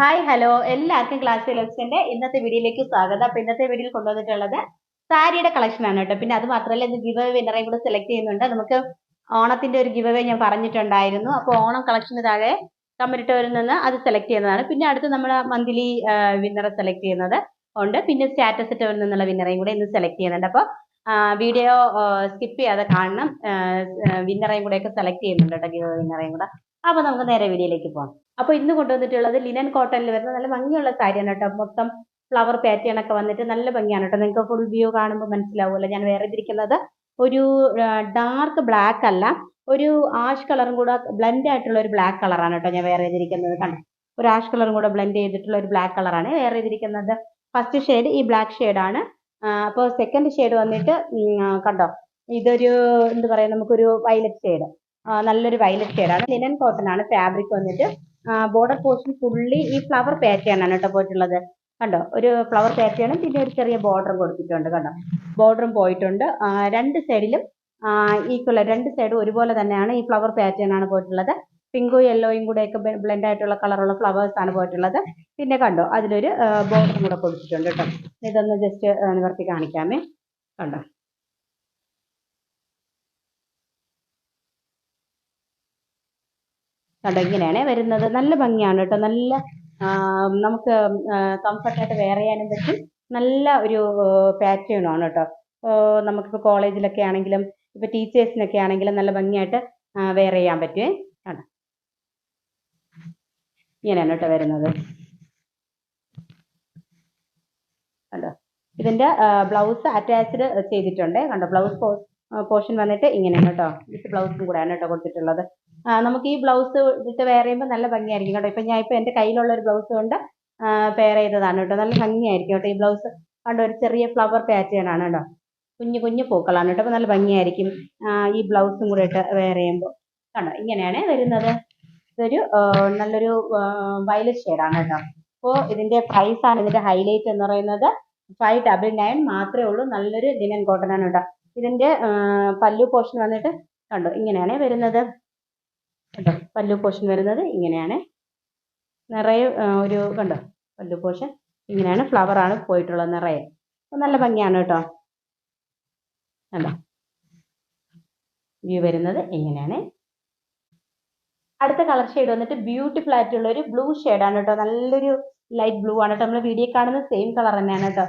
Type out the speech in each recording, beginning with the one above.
Hi hello എല്ലാവർക്കും class ഇലക്ഷന്റെ ഇന്നത്തെ വീഡിയോയിലേക്ക് സ്വാഗതം. അപ്പൊ ഇന്നത്തെ വീഡിയോയിൽ കൊണ്ടുവന്നിട്ടുള്ളത് സാരിയുടെ കളക്ഷൻ ആണ് കേട്ടോ. പിന്നെ അത് മാത്രമല്ല ഇത് ഗിവ് വിന്നറേയും കൂടെ സെലക്ട് ചെയ്യുന്നുണ്ട്. നമുക്ക് ഓണത്തിന്റെ ഒരു ഗിവ് ഞാൻ പറഞ്ഞിട്ടുണ്ടായിരുന്നു. അപ്പോൾ ഓണം കളക്ഷന് താഴെ കമ്മിറ്റവരിൽ നിന്ന് അത് സെലക്ട് ചെയ്യുന്നതാണ്. പിന്നെ അടുത്ത് നമ്മൾ മന്ത്ലി വിന്നറെ സെലക്ട് ചെയ്യുന്നത് ഉണ്ട്. പിന്നെ സ്റ്റാറ്റസ് ഇട്ടവരിൽ നിന്നുള്ള വിന്നറേയും കൂടെ ഇന്ന് സെലക്ട് ചെയ്യുന്നുണ്ട്. അപ്പോൾ വീഡിയോ സ്കിപ്പ് ചെയ്യാതെ കാണണം. വിന്നറേയും കൂടെയൊക്കെ സെലക്ട് ചെയ്യുന്നുണ്ട് കേട്ടോ ഗിവ് വിന്നറേയും കൂടെ. അപ്പൊ നമുക്ക് നേരെ വീഡിയോയിലേക്ക് പോകാം അപ്പോൾ ഇന്ന് കൊണ്ടുവന്നിട്ടുള്ളത് ലിനൻ കോട്ടണിൽ വരുന്ന നല്ല ഭംഗിയുള്ള സാരിയാണ് കേട്ടോ. മൊത്തം ഫ്ലവർ പാറ്റേൺ ഒക്കെ വന്നിട്ട് നല്ല ഭംഗിയാണ് കേട്ടോ. നിങ്ങൾക്ക് ഫുൾ വ്യൂ കാണുമ്പോൾ മനസ്സിലാവുമല്ലോ. ഞാൻ വേറെ ഇരിക്കുന്നത് ഒരു ഡാർക്ക് ബ്ലാക്ക് അല്ല. ഒരു ആഷ് കളറും കൂടെ ബ്ലെൻഡ് ആയിട്ടുള്ള ഒരു ബ്ലാക്ക് കളറാണ് കേട്ടോ ഞാൻ വേറെ ചെയ്തിരിക്കുന്നത് കണ്ടോ? ഒരു ആഷ് കളറും കൂടെ ബ്ലെൻഡ് ചെയ്തിട്ടുള്ള ഒരു ബ്ലാക്ക് കളറാണ് വേറെ ചെയ്തിരിക്കുന്നത്. ഫസ്റ്റ് ഷെയ്ഡ് ഈ ബ്ലാക്ക് ആണ്. അപ്പോൾ സെക്കൻഡ് ഷെയ്ഡ് വന്നിട്ട് കണ്ടോ? ഇതൊരു എന്താ പറയുക നമുക്കൊരു വയലറ്റ് ഷെയ്ഡ് നല്ലൊരു വയലറ്റ് ഷെയ്ഡാണ് ലിനൻ കോട്ടൺ ആണ് ഫാബ്രിക് വന്നിട്ട്. ബോർഡർ പോർഷൻ ഫുള്ളി ഈ ഫ്ലവർ പാറ്റേൺ ആണ് കേട്ടോ പോയിട്ടുള്ളത്. കണ്ടോ? ഒരു ഫ്ലവർ പാറ്റേണും പിന്നെ ഒരു ചെറിയ ബോർഡറും കൊടുത്തിട്ടുണ്ട് കണ്ടോ? ബോർഡറും പോയിട്ടുണ്ട്. രണ്ട് സൈഡിലും ഈക്വൽ രണ്ട് സൈഡും ഒരുപോലെ തന്നെയാണ് ഈ ഫ്ലവർ പാറ്റേൺ ആണ് പോയിട്ടുള്ളത്. പിങ്കും യെല്ലോയും കൂടെ ഒക്കെ ബ്ലെൻഡ് ആയിട്ടുള്ള കളറുള്ള ഫ്ലവേഴ്സ് ആണ് പോയിട്ടുള്ളത്. പിന്നെ കണ്ടോ? അതിലൊരു ബോർഡറും കൂടെ കൊടുത്തിട്ടുണ്ട് കേട്ടോ. ഇതൊന്ന് ജസ്റ്റ് നിവർത്തി കാണിക്കാമേ. കണ്ടോ? ഇങ്ങനെയാണ് വരുന്നത്. നല്ല ഭംഗിയാണ് കേട്ടോ. നല്ല നമുക്ക് കംഫർട്ടായിട്ട് വെയർ ചെയ്യാനും പറ്റും. നല്ല ഒരു പാറ്റേൺ ആണ് കേട്ടോ. നമുക്കിപ്പോൾ കോളേജിലൊക്കെ ആണെങ്കിലും ഇപ്പോൾ ടീച്ചേഴ്സിനൊക്കെ ആണെങ്കിലും നല്ല ഭംഗിയായിട്ട് വെയർ ചെയ്യാൻ പറ്റുമേ കണ്ടോ? ഇങ്ങനെയാണ് കേട്ടോ വരുന്നത്. കണ്ടോ? ഇതിന്റെ ബ്ലൗസ് അറ്റാച്ച്ഡ് ചെയ്തിട്ടുണ്ട്. കണ്ടോ? ബ്ലൗസ് പോർഷൻ വന്നിട്ട് ഇങ്ങനെയാണ് കേട്ടോ. വിത്ത് ബ്ലൗസും കൂടെയാണ് കേട്ടോ കൊടുത്തിട്ടുള്ളത്. നമുക്ക് ഈ ബ്ലൗസ് ഇട്ട് വെയർ ചെയ്യുമ്പോൾ നല്ല ഭംഗിയായിരിക്കും കേട്ടോ. ഇപ്പം ഞാൻ ഇപ്പം എന്റെ കയ്യിലുള്ള ഒരു ബ്ലൗസ് കൊണ്ട് പെയർ ചെയ്തതാണ് കേട്ടോ. നല്ല ഭംഗിയായിരിക്കും കേട്ടോ ഈ ബ്ലൗസ്. കണ്ടോ ഒരു ചെറിയ ഫ്ലവർ പാറ്റേൺ ആണ് കേട്ടോ. കുഞ്ഞു കുഞ്ഞു പൂക്കളാണ് കേട്ടോ. അപ്പോൾ നല്ല ഭംഗിയായിരിക്കും ഈ ബ്ലൗസും കൂടെ ഇട്ട് വെയർ ചെയ്യുമ്പോൾ കണ്ടോ ഇങ്ങനെയാണ് വരുന്നത്. ഇതൊരു നല്ലൊരു വയലറ്റ് ഷെയ്ഡാണ് കേട്ടോ. അപ്പോൾ ഇതിന്റെ പ്രൈസ് ആണ് ഇതിന്റെ ഹൈലൈറ്റ് എന്ന് പറയുന്നത് ഫൈവ് ഡബിൾ നയൻ മാത്രമേ ഉള്ളൂ. നല്ലൊരു ലിനൻ കോട്ടൺ ആണ് കേട്ടോ. ഇതിന്റെ പല്ലു പോർഷൻ വന്നിട്ട് കണ്ടോ ഇങ്ങനെയാണ് വരുന്നത്. പല്ലു പോർഷൻ വരുന്നത് ഇങ്ങനെയാണ്. നിറയെ ഒരു കണ്ടോ? പല്ലു പോർഷൻ ഇങ്ങനെയാണ്. ഫ്ലവർ ആണ് പോയിട്ടുള്ളത് നിറയെ. നല്ല ഭംഗിയാണ് കേട്ടോ. കണ്ടോ? വ്യൂ വരുന്നത് ഇങ്ങനെയാണ്. അടുത്ത കളർ ഷെയ്ഡ് വന്നിട്ട് ബ്യൂട്ടിഫുൾ ആയിട്ടുള്ള ഒരു ബ്ലൂ ആണ് കേട്ടോ. നല്ലൊരു ലൈറ്റ് ബ്ലൂ ആണ് കേട്ടോ. നമ്മൾ വീഡിയോ കാണുന്ന സെയിം കളർ തന്നെയാണ് കേട്ടോ.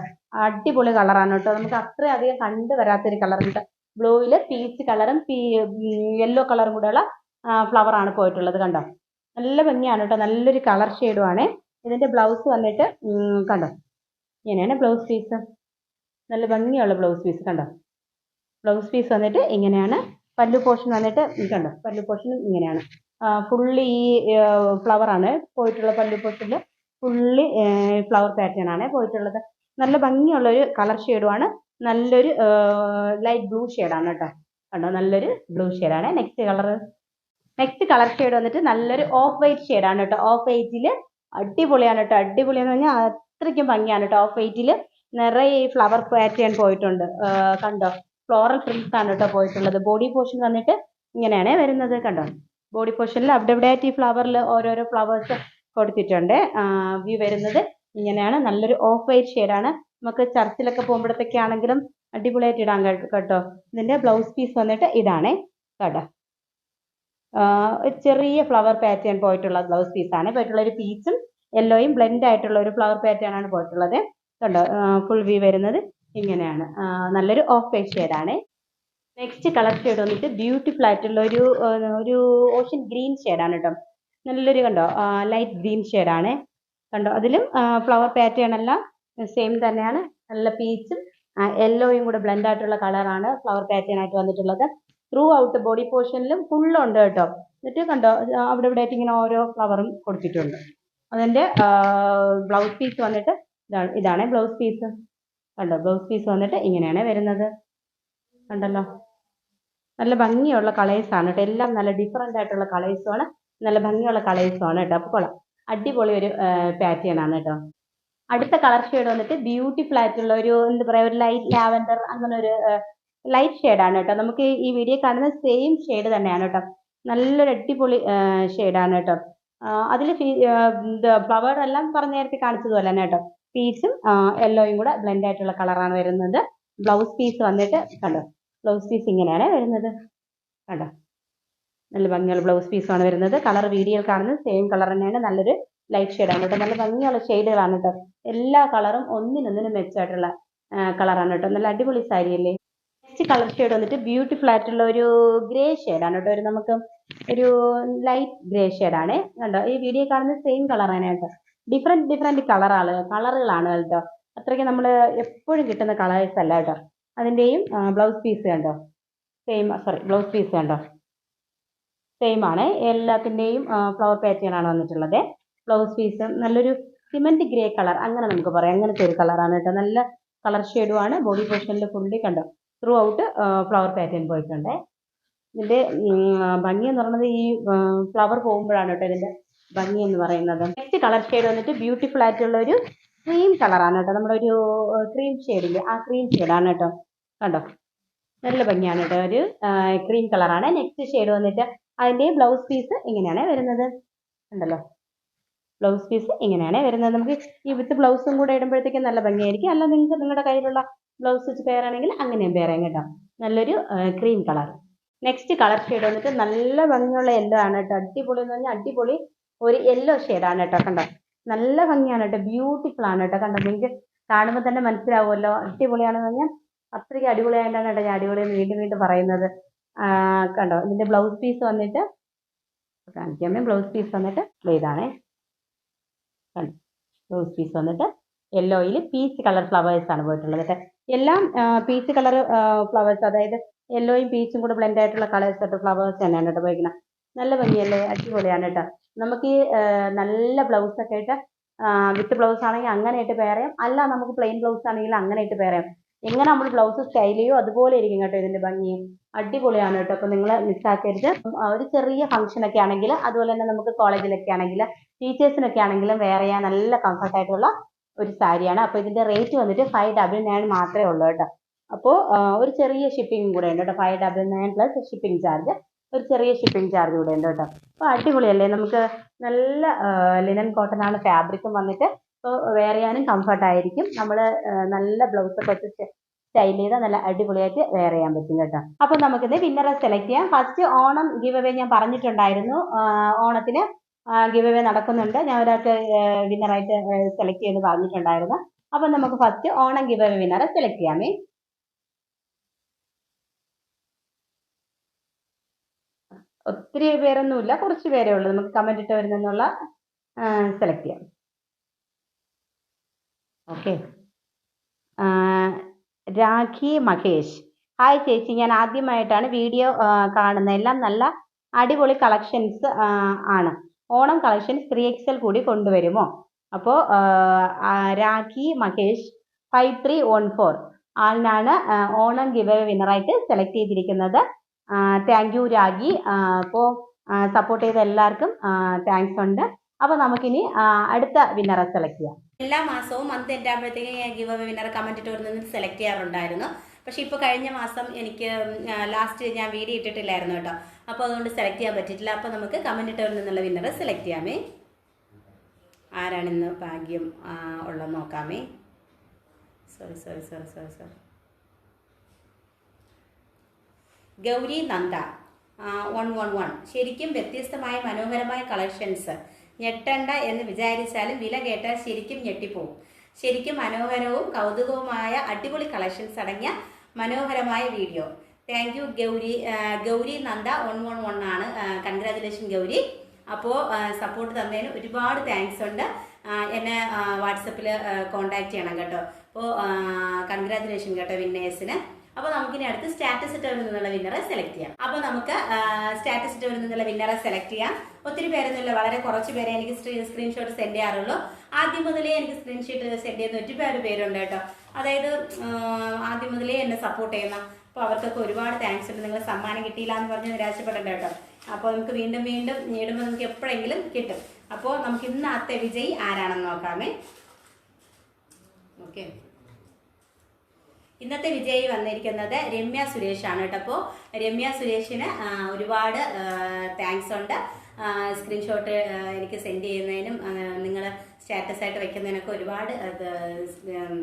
അടിപൊളി കളറാണ് കേട്ടോ. നമുക്ക് അത്രയും അധികം കണ്ടു വരാത്തൊരു കളർ കേട്ടോ. ബ്ലൂവിൽ പീച്ച് കളറും യെല്ലോ കളറും കൂടെയുള്ള ഫ്ലവർ ആണ് പോയിട്ടുള്ളത് കണ്ടോ? നല്ല ഭംഗിയാണ് കേട്ടോ. നല്ലൊരു കളർ ആണ്. ഇതിന്റെ ബ്ലൗസ് വന്നിട്ട് കണ്ടോ? ഇങ്ങനെയാണ് ബ്ലൗസ് പീസ് നല്ല ഭംഗിയുള്ള ബ്ലൗസ് പീസ് കണ്ടോ? ബ്ലൗസ് പീസ് വന്നിട്ട് ഇങ്ങനെയാണ്. പല്ലു പോർഷൻ വന്നിട്ട് കണ്ടോ? പല്ലു പോർഷനും ഇങ്ങനെയാണ്. ഫുള്ളി ഈ ഫ്ലവർ ആണ് പോയിട്ടുള്ള പല്ലു പോർഷനിൽ ഫുള്ളി ഫ്ലവർ പാറ്റേൺ ആണ് പോയിട്ടുള്ളത്. നല്ല ഭംഗിയുള്ള ഒരു കളർ ഷെയ്ഡുമാണ് നല്ലൊരു ലൈറ്റ് ബ്ലൂ ഷെയ്ഡാണ് കേട്ടോ. കണ്ടോ? നല്ലൊരു ബ്ലൂ ഷെയ്ഡാണ് next colour next colour shade വന്നിട്ട് നല്ലൊരു ഓഫ് വൈറ്റ് ആണ് കേട്ടോ. ഓഫ് വൈറ്റിൽ അടിപൊളിയാണ് കേട്ടോ. അടിപൊളിയെന്ന് പറഞ്ഞാൽ അത്രയ്ക്കും ഭംഗിയാണ് കേട്ടോ. ഓഫ് വൈറ്റിൽ നിറയെ ഫ്ലവർ പാറ്റേൺ പോയിട്ടുണ്ട്. കണ്ടോ? ഫ്ലോറൽ പ്രിൻസ് ആണ് കേട്ടോ പോയിട്ടുള്ളത്. ബോഡി പോർഷൻ വന്നിട്ട് ഇങ്ങനെയാണ് വരുന്നത് കണ്ടോ? ബോഡി പോർഷനിൽ അവിടെ ഇവിടെ ആയിട്ട് ഈ ഫ്ലവറിൽ ഓരോരോ ഫ്ലവേഴ്സ് കൊടുത്തിട്ടുണ്ട്. വ്യൂ വരുന്നത് ഇങ്ങനെയാണ്. നല്ലൊരു ഓഫ് വൈറ്റ് ഷെയ്ഡാണ് നമുക്ക് ചർച്ചിലൊക്കെ പോകുമ്പോഴത്തേക്കാണെങ്കിലും അടിപൊളിയായിട്ട് ഇടാൻ കേട്ടോ. ഇതിന്റെ ബ്ലൗസ് പീസ് വന്നിട്ട് ഇതാണ് കേട്ടോ ഒരു ചെറിയ ഫ്ലവർ പാറ്റേൺ പോയിട്ടുള്ള ബ്ലൗസ് പീസാണ് പോയിട്ടുള്ള ഒരു പീച്ചും യെല്ലോയും ബ്ലെൻഡ് ആയിട്ടുള്ള ഒരു ഫ്ലവർ പാറ്റേൺ ആണ് പോയിട്ടുള്ളത്. കണ്ടോ? ഫുൾ വ്യൂ വരുന്നത് ഇങ്ങനെയാണ്. നല്ലൊരു ഓഫ് വൈറ്റ് ഷെയ്ഡാണ് നെക്സ്റ്റ് കളർ ഷെയ്ഡ് വന്നിട്ട് ബ്യൂട്ടിഫുൾ ആയിട്ടുള്ള ഒരു ഒരു ഓഷ്യൻ ഗ്രീൻ ഷെയ്ഡാണ് കേട്ടോ. നല്ലൊരു കണ്ടോ? ലൈറ്റ് ഗ്രീൻ ഷെയ്ഡാണ് കണ്ടോ? അതിലും ഫ്ലവർ പാറ്റേൺ എല്ലാം സെയിം തന്നെയാണ്. നല്ല പീച്ചും യെല്ലോയും കൂടെ ബ്ലെൻഡ് ആയിട്ടുള്ള കളറാണ് ഫ്ലവർ പാറ്റേൺ ആയിട്ട് വന്നിട്ടുള്ളത്. ത്രൂ ഔട്ട് ബോഡി പോർഷനിലും ഫുള്ളുണ്ട് കേട്ടോ. എന്നിട്ട് കണ്ടോ അവിടെ ഇവിടെ ആയിട്ട് ഇങ്ങനെ ഓരോ ഫ്ലവറും കൊടുത്തിട്ടുണ്ട്. അതിന്റെ ബ്ലൗസ് പീസ് വന്നിട്ട് ഇതാണ് ഇതാണ് ബ്ലൗസ് പീസ് കണ്ടോ ബ്ലൗസ് പീസ് വന്നിട്ട് ഇങ്ങനെയാണ് വരുന്നത്. കണ്ടല്ലോ? നല്ല ഭംഗിയുള്ള കളേഴ്സ് ആണ് കേട്ടോ. എല്ലാം നല്ല ഡിഫറെന്റ് ആയിട്ടുള്ള കളേഴ്സ് ആണ്. നല്ല ഭംഗിയുള്ള കളേഴ്സ് ആണ് കേട്ടോ. അപ്പോൾ കൊള്ളാം. അടിപൊളി ഒരു പാറ്റേൺ ആണ് കേട്ടോ. അടുത്ത കളർ ഷെയ്ഡ് വന്നിട്ട് ബ്യൂട്ടിഫുൾ ആയിട്ടുള്ള ഒരു എന്താ പറയുക ഒരു ലൈറ്റ് ലാവൻഡർ അങ്ങനെ ഒരു ലൈറ്റ് ഷെയ്ഡാണ് കേട്ടോ. നമുക്ക് ഈ വീഡിയോ കാണുന്ന സെയിം ഷെയ്ഡ് തന്നെയാണ് കേട്ടോ. നല്ലൊരു അടിപൊളി ഷെയ്ഡാണ് കേട്ടോ. അതിൽ ഫ്ലവർ എല്ലാം പറഞ്ഞ നേരത്തെ കാണിച്ചതുപോലെ തന്നെ കേട്ടോ. പീച്ചും യെല്ലോയും കൂടെ ബ്ലെൻഡ് ആയിട്ടുള്ള കളറാണ് വരുന്നത്. ബ്ലൗസ് പീസ് വന്നിട്ട് കണ്ടോ? ബ്ലൗസ് പീസ് ഇങ്ങനെയാണ് വരുന്നത്. കണ്ടോ? നല്ല ഭംഗിയുള്ള ബ്ലൗസ് പീസാണ് വരുന്നത്. കളർ വീഡിയോയിൽ കാണുന്നത് സെയിം കളർ തന്നെയാണ്. നല്ലൊരു ലൈറ്റ് ഷെയ്ഡാണ് കേട്ടോ. നല്ല ഭംഗിയുള്ള ഷെയ്ഡുകളാണ് കേട്ടോ. എല്ലാ കളറും ഒന്നിനൊന്നിനും മെച്ചമായിട്ടുള്ള കളറാണ് കേട്ടോ. നല്ല അടിപൊളി സാരി അല്ലേ? നെക്സ്റ്റ് കളർ ഷെയ്ഡ് വന്നിട്ട് ബ്യൂട്ടിഫുൾ ആയിട്ടുള്ള ഒരു ഗ്രേ ഷെയ്ഡാണ് കേട്ടോ. ഒരു നമുക്ക് ഒരു ലൈറ്റ് ഗ്രേ ഷെയ്ഡാണ് കണ്ടോ? ഈ വീഡിയോ കാണുന്ന സെയിം കളറാണ് കേട്ടോ. ഡിഫറെന്റ് ഡിഫറെന്റ് കളറാണ് കളറുകളാണ് കേട്ടോ. അത്രയ്ക്ക് നമ്മൾ എപ്പോഴും കിട്ടുന്ന കളേഴ്സ് അല്ല കേട്ടോ. അതിന്റെയും ബ്ലൗസ് പീസ് കണ്ടോ? സെയിം സോറി ബ്ലൗസ് പീസ് കണ്ടോ? സെയിം ആണ്. എല്ലാത്തിന്റെയും ഫ്ലവർ പാറ്റേൺ ആണ് വന്നിട്ടുള്ളത്. ബ്ലൗസ് പീസ് നല്ലൊരു സിമെന്റ് ഗ്രേ കളർ അങ്ങനെ നമുക്ക് പറയാം. അങ്ങനത്തെ ഒരു കളറാണ് കേട്ടോ. നല്ല കളർ ഷെയ്ഡും ആണ്. ബോഡി പോർഷനിൽ ഫുള്ളി കണ്ടോ? ത്രൂ ഔട്ട് ഫ്ലവർ പാറ്റേൺ പോയിട്ടുണ്ട്. ഇതിന്റെ ഉം, ഭംഗി എന്ന് പറയുന്നത് ഈ ഫ്ലവർ പോകുമ്പോഴാണ് കേട്ടോ ഇതിന്റെ ഭംഗി എന്ന് പറയുന്നത്. നെക്സ്റ്റ് കളർ ഷെയ്ഡ് വന്നിട്ട് ബ്യൂട്ടിഫുൾ ആയിട്ടുള്ള ഒരു ക്രീം കളറാണ് കേട്ടോ. നമ്മുടെ ഒരു ക്രീം ഷെയ്ഡില്ലേ ആ ക്രീം ഷെയ്ഡാണ് കേട്ടോ. കണ്ടോ? നല്ല ഭംഗിയാണ് കേട്ടോ ഒരു ക്രീം കളറാണ് നെക്സ്റ്റ് ഷെയ്ഡ് വന്നിട്ട് അതിന്റെ ബ്ലൗസ് പീസ് ഇങ്ങനെയാണ് വരുന്നത്. ഉണ്ടല്ലോ ബ്ലൗസ് പീസ് ഇങ്ങനെയാണ് വരുന്നത്. നമുക്ക് ഈ വിത്ത് ബ്ലൗസും കൂടെ ഇടുമ്പോഴത്തേക്കും നല്ല ഭംഗിയായിരിക്കും. അല്ല നിങ്ങൾക്ക് നിങ്ങളുടെ കയ്യിലുള്ള ബ്ലൗസ് വെച്ച് പെയർ ആണെങ്കിൽ അങ്ങനെയും ചെയ്യാം കേട്ടോ. നല്ലൊരു cream colour next colour shade വന്നിട്ട് നല്ല ഭംഗിയുള്ള യെല്ലോ ആണ് കേട്ടോ. അടിപൊളി എന്ന് പറഞ്ഞാൽ അടിപൊളി ഒരു യെല്ലോ ഷെയ്ഡാണ് കേട്ടോ. കണ്ടോ? നല്ല ഭംഗിയാണ് കേട്ടോ. ബ്യൂട്ടിഫുൾ ആണ് കേട്ടോ. കണ്ടോ? നിങ്ങൾക്ക് കാണുമ്പോൾ തന്നെ മനസ്സിലാവുമല്ലോ. അടിപൊളിയാണെന്ന് പറഞ്ഞാൽ അത്രയ്ക്ക് അടിപൊളിയായിട്ടാണ് കേട്ടോ ഞാൻ അടിപൊളി വീണ്ടും വീണ്ടും പറയുന്നത്. കണ്ടോ? ഇതിന്റെ ബ്ലൗസ് പീസ് വന്നിട്ട് കാണിക്കാമേ ബ്ലൗസ് പീസ് വന്നിട്ട് ഇതാണേ. കണ്ടോ? ബ്ലൗസ് പീസ് വന്നിട്ട് യെല്ലോയിൽ പീച്ച് കളർ ഫ്ലവേഴ്സ് ആണ് പോയിട്ടുള്ളത് കേട്ടോ. എല്ലാം പീച്ച് കളർ ഫ്ലവേഴ്സ് അതായത് യെല്ലോയും പീച്ചും കൂടെ ബ്ലെൻഡ് ആയിട്ടുള്ള കളേഴ്സ് ആയിട്ട് ഫ്ലവേഴ്സ് തന്നെയാണ് കേട്ടോ ഉപയോഗിക്കുന്നത് നല്ല ഭംഗിയല്ലേ? അടിപൊളിയാണ് കേട്ടോ. നമുക്ക് ഈ നല്ല ബ്ലൗസ് ഒക്കെ ആയിട്ട് വിത്ത് ബ്ലൗസ് ആണെങ്കിൽ അങ്ങനെ ഇട്ട് പെയർ ചെയ്യാം. അല്ല നമുക്ക് പ്ലെയിൻ ബ്ലൗസ് ആണെങ്കിൽ അങ്ങനെ ഇട്ട് പെയർ ചെയ്യാം. എങ്ങനെ നമ്മൾ ബ്ലൗസ് സ്റ്റൈൽ അതുപോലെ ഇരിക്കും കേട്ടോ ഇതിന്റെ ഭംഗി. അടിപൊളിയാണ് കേട്ടോ. അപ്പോൾ നിങ്ങൾ മിസ്സാക്കരുത് ഒരു ചെറിയ ഫംഗ്ഷൻ ഒക്കെ ആണെങ്കിൽ അതുപോലെ തന്നെ നമുക്ക് കോളേജിലൊക്കെ ആണെങ്കിൽ ടീച്ചേഴ്സിനൊക്കെ ആണെങ്കിലും വെയർ ചെയ്യാൻ നല്ല കംഫർട്ട് ആയിട്ടുള്ള ഒരു സാരിയാണ്. അപ്പോൾ ഇതിന്റെ റേറ്റ് വന്നിട്ട് ഫൈവ് ഡബിൾ നയൻ മാത്രമേ ഉള്ളൂ കേട്ടോ. അപ്പോൾ ഒരു ചെറിയ ഷിപ്പിംഗ് കൂടെ ഉണ്ട് കേട്ടോ. Five double nine plus shipping charge ഒരു ചെറിയ ഷിപ്പിംഗ് ചാർജ് കൂടെ ഉണ്ട് കേട്ടോ. അപ്പോൾ അടിപൊളിയല്ലേ? നമുക്ക് നല്ല ലിനൻ കോട്ടൺ ആണ് ഫാബ്രിക്കും വന്നിട്ട് ഇപ്പോൾ വെയർ ചെയ്യാനും കംഫർട്ട് ആയിരിക്കും. നമ്മൾ നല്ല ബ്ലൗസൊക്കെ വെച്ച് സ്റ്റൈൽ ചെയ്താൽ നല്ല അടിപൊളിയായിട്ട് വെയർ ചെയ്യാൻ പറ്റും കേട്ടോ. അപ്പോൾ നമുക്കിത് വിന്നറെ സെലക്ട് ചെയ്യാം. ഫസ്റ്റ് ഓണം ഗീവ് അവേ ഞാൻ പറഞ്ഞിട്ടുണ്ടായിരുന്നു. ഓണത്തിന് ഗിവ് നടക്കുന്നുണ്ട്. ഞാൻ ഒരാൾക്ക് വിന്നറായിട്ട് സെലക്ട് ചെയ്ത് പറഞ്ഞിട്ടുണ്ടായിരുന്നു. അപ്പോൾ നമുക്ക് ഫസ്റ്റ് ഓണം ഗിവ് വിന്നറെ സെലക്ട് ചെയ്യാമേ ഒത്തിരി പേരൊന്നുമില്ല കുറച്ച് പേരേ ഉള്ളൂ. നമുക്ക് കമന്റ് ഇട്ട് വരുന്നുള്ള സെലക്ട് ചെയ്യാം. ഓക്കെ രാഖി മഹേഷ്. ഹായ് ചേച്ചി. ഞാൻ ആദ്യമായിട്ടാണ് വീഡിയോ കാണുന്നത്. എല്ലാം നല്ല അടിപൊളി കളക്ഷൻസ് ആണ്. ഓണം കളക്ഷൻസ് ത്രീ എക്സൽ കൂടി കൊണ്ടുവരുമോ? അപ്പോൾ Rakhi Mahesh five three one four. ആളിനാണ് Onam give വിന്നറായിട്ട് സെലക്ട് ചെയ്തിരിക്കുന്നത്. താങ്ക് യു രാഗി അപ്പോൾ സപ്പോർട്ട് ചെയ്ത എല്ലാവർക്കും താങ്ക്സ് ഉണ്ട്. അപ്പോൾ നമുക്കിനി അടുത്ത വിന്നറെ സെലക്ട് ചെയ്യാം. എല്ലാ മാസവും മന്ത് എന്റെ ആകുമ്പോഴത്തേക്കും ഞാൻ ഗിവ് വിന്നർ കമന്റ് ഇട്ട് വരുന്നത് സെലക്ട് ചെയ്യാറുണ്ടായിരുന്നു. പക്ഷേ ഇപ്പോൾ കഴിഞ്ഞ മാസം എനിക്ക് ലാസ്റ്റ് ഞാൻ വീഡിയോ ഇട്ടിട്ടില്ലായിരുന്നു കേട്ടോ. അപ്പോൾ അതുകൊണ്ട് സെലക്ട് ചെയ്യാൻ പറ്റിയിട്ടില്ല. അപ്പോൾ നമുക്ക് കമന്റ് ഇട്ടവരിൽ നിന്നുള്ള വിന്നറെ സെലക്ട് ചെയ്യാമേ. ആരാണിന്ന് ഭാഗ്യം ഉള്ളത് നോക്കാമേ. Sorry sorry sorry sorry sorry Gauri Nanda one one one ശരിക്കും വ്യത്യസ്തമായ മനോഹരമായ കളക്ഷൻസ് ഞെട്ടണ്ട എന്ന് വിചാരിച്ചാലും വില കേട്ടാൽ ശരിക്കും ഞെട്ടിപ്പോവും. ശരിക്കും മനോഹരവും കൗതുകവുമായ അടിപൊളി കളക്ഷൻസ് അടങ്ങിയ മനോഹരമായ video. Thank you Gauri. Gauri Nanda one one one ആണ്. കൺഗ്രാജുലേഷൻ ഗൗരി. അപ്പോൾ സപ്പോർട്ട് തന്നതിന് ഒരുപാട് താങ്ക്സ് ഉണ്ട്. എന്നെ വാട്സപ്പിൽ കോണ്ടാക്ട് ചെയ്യണം കേട്ടോ. അപ്പോൾ കൺഗ്രാജുലേഷൻ കേട്ടോ വിന്നേഴ്സിന്. അപ്പോൾ നമുക്കിനി അടുത്ത് സ്റ്റാറ്റസ് ഇട്ടവരിൽ നിന്നുള്ള വിന്നറെ സെലക്ട് ചെയ്യാം. അപ്പോൾ നമുക്ക് സ്റ്റാറ്റസ് ഇട്ടവരിൽ നിന്നുള്ള വിന്നറെ സെലക്ട് ചെയ്യാം. ഒത്തിരി പേരൊന്നുമില്ല വളരെ കുറച്ച് പേരെ എനിക്ക് സ്ക്രീൻഷോട്ട് സെൻഡ് ചെയ്യാറുള്ളൂ. ആദ്യം മുതലേ എനിക്ക് സ്ക്രീൻഷോട്ട് സെൻഡ് ചെയ്യുന്ന ഒരുപാട് പേരുണ്ട് കേട്ടോ. അതായത് ആദ്യം മുതലേ എന്നെ സപ്പോർട്ട് ചെയ്യുന്ന. അപ്പോൾ അവർക്കൊക്കെ ഒരുപാട് താങ്ക്സ് ഉണ്ട്. നിങ്ങൾ സമ്മാനം കിട്ടിയില്ല എന്ന് പറഞ്ഞ് നിരാശപ്പെടേണ്ട കേട്ടോ. അപ്പോൾ നമുക്ക് വീണ്ടും വീണ്ടും നേടുമ്പോൾ നമുക്ക് എപ്പോഴെങ്കിലും കിട്ടും. അപ്പോൾ നമുക്ക് ഇന്നത്തെ വിജയി ആരാണെന്ന് നോക്കാമേ. ഓക്കെ ഇന്നത്തെ വിജയി വന്നിരിക്കുന്നത് രമ്യ സുരേഷ് ആണ് കേട്ടോ. അപ്പോൾ രമ്യ സുരേഷിന് ഒരുപാട് താങ്ക്സ് ഉണ്ട്. സ്ക്രീൻഷോട്ട് എനിക്ക് സെൻഡ് ചെയ്യുന്നതിനും നിങ്ങൾ സ്റ്റാറ്റസ് ആയിട്ട് വെക്കുന്നതിനൊക്കെ ഒരുപാട്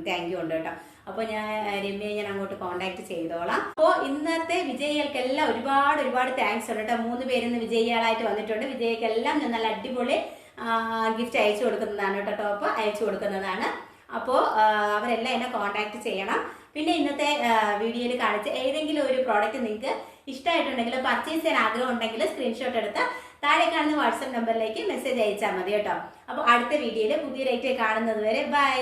താങ്ക് യു ഉണ്ട് കേട്ടോ. അപ്പോൾ ഞാൻ രമ്യയെ ഞാൻ അങ്ങോട്ട് കോൺടാക്ട് ചെയ്തോളാം. അപ്പോൾ ഇന്നത്തെ വിജയികൾക്കെല്ലാം ഒരുപാട് ഒരുപാട് താങ്ക്സ് ഉണ്ട് കേട്ടോ. മൂന്ന് പേരിന്ന് വിജയികളായിട്ട് വന്നിട്ടുണ്ട്. വിജയികൾക്കെല്ലാം ഞാൻ നല്ല അടിപൊളി ഗിഫ്റ്റ് അയച്ചു കൊടുക്കുന്നതാണ് കേട്ടോ ടോപ്പ് അയച്ചു കൊടുക്കുന്നതാണ്. അപ്പോൾ അവരെല്ലാം എന്നെ കോൺടാക്ട് ചെയ്യണം. പിന്നെ ഇന്നത്തെ വീഡിയോയിൽ കാണിച്ച ഏതെങ്കിലും ഒരു പ്രോഡക്റ്റ് നിങ്ങൾക്ക് ഇഷ്ടമായിട്ടുണ്ടെങ്കിൽ പർച്ചേസ് ചെയ്യാൻ ആഗ്രഹം ഉണ്ടെങ്കിൽ സ്ക്രീൻഷോട്ട് എടുത്ത് താഴെ കാണുന്ന വാട്സപ്പ് നമ്പറിലേക്ക് മെസ്സേജ് അയച്ചാൽ മതി കേട്ടോ. അപ്പോൾ അടുത്ത വീഡിയോയിൽ പുതിയ റേറ്റ് കാണുന്നത് വരെ ബൈ